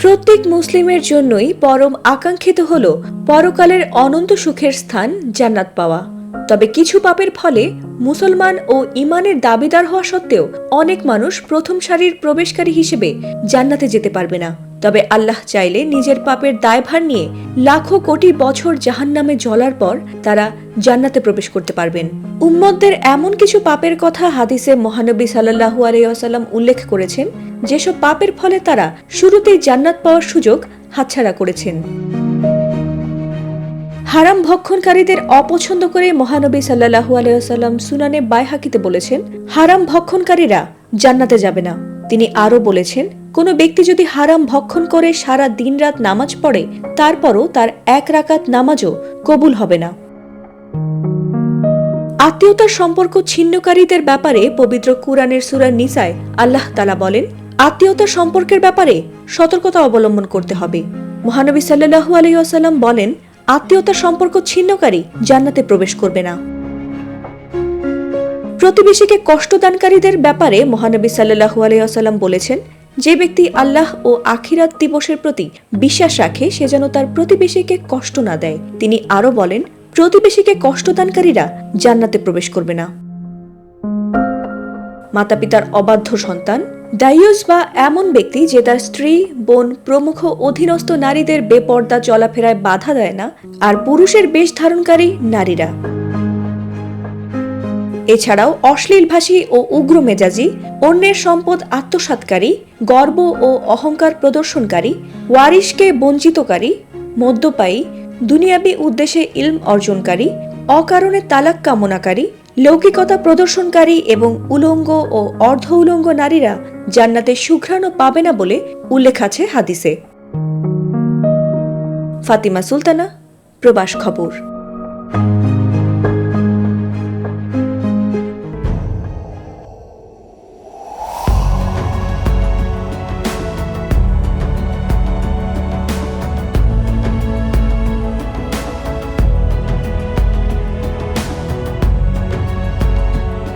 প্রত্যেক মুসলিমের জন্যই পরম আকাঙ্ক্ষিত হল পরকালের অনন্ত সুখের স্থান জান্নাত পাওয়া। তবে কিছু পাপের ফলে মুসলমান ও ইমানের দাবিদার হওয়া সত্ত্বেও অনেক মানুষ প্রথম সারির প্রবেশকারী হিসেবে জান্নাতে যেতে পারবে না। তবে আল্লাহ চাইলে নিজের পাপের দায়ভার নিয়ে লাখো কোটি বছর জাহান্নামে জ্বলার পর তারা জান্নাতে প্রবেশ করতে পারবেন। উম্মতদের এমন কিছু পাপের কথা হাদিসে মহানবী সাল্লাহু আলাইসাল্লাম উল্লেখ করেছেন যেসব পাপের ফলে তারা শুরুতেই জান্নাত পাওয়ার সুযোগ হাতছাড়া করেছেন। হারাম ভক্ষণকারীদের অপছন্দ করে মহানবী সাল্লাহু আলাইসাল্লাম সুনানে বাইহাকিতে বলেছেন, হারাম ভক্ষণকারীরা জান্নাতে যাবে না। তিনি আরও বলেছেন, কোনো ব্যক্তি যদি হারাম ভক্ষণ করে সারা দিনরাত নামাজ পড়ে, তারপরও তার এক রাকাত নামাজও কবুল হবে না। আত্মীয়তার সম্পর্ক ছিন্নকারীদের ব্যাপারে পবিত্র কুরআনের সুরা নিসায় আল্লাহ তালা বলেন আত্মীয়তার সম্পর্কের ব্যাপারে সতর্কতা অবলম্বন করতে হবে। মহানবী সাল্লাহু আলহিহাসাল্লাম বলেন, আত্মীয়তার সম্পর্ক ছিন্নকারী, জান্নাতে প্রবেশ করবে না। প্রতিবেশীকে কষ্টদানকারীদের ব্যাপারে মহানবী সাল্লাহু আলহিহাসাল্লাম বলেছেন, যে ব্যক্তি আল্লাহ ও আখিরাত দিবসের প্রতি বিশ্বাস রাখে, সে যেন তার প্রতিবেশীকে কষ্ট না দেয়। তিনি আরও বলেন, প্রতিবেশীকে কষ্টদানকারীরা জান্নাতে প্রবেশ করবে না। মাতাপিতার অবাধ্য সন্তান ডাইয়ুস বা এমন ব্যক্তি যে তার স্ত্রী, বোন, প্রমুখ অধীনস্থ নারীদের বেপর্দা চলাফেরায় বাধা দেয় না আর পুরুষের বেশ ধারণকারী নারীরা। এছাড়াও অশ্লীলভাষী ও উগ্র মেজাজি অন্যের সম্পদ আত্মসাৎকারী, গর্ব ও অহংকার প্রদর্শনকারী, ওয়ারিশকে বঞ্চিতকারী, মদ্যপায়ী, দুনিয়াবী উদ্দেশ্যে ইলম অর্জনকারী, অকারণে তালাক কামনাকারী, লৌকিকতা প্রদর্শনকারী এবং উলঙ্গ ও অর্ধ উলঙ্গ নারীরা জান্নাতে সুঘ্রাণও পাবে না বলে উল্লেখ আছে হাদিসে। ফাতিমা সুলতানা প্রবাস খবর।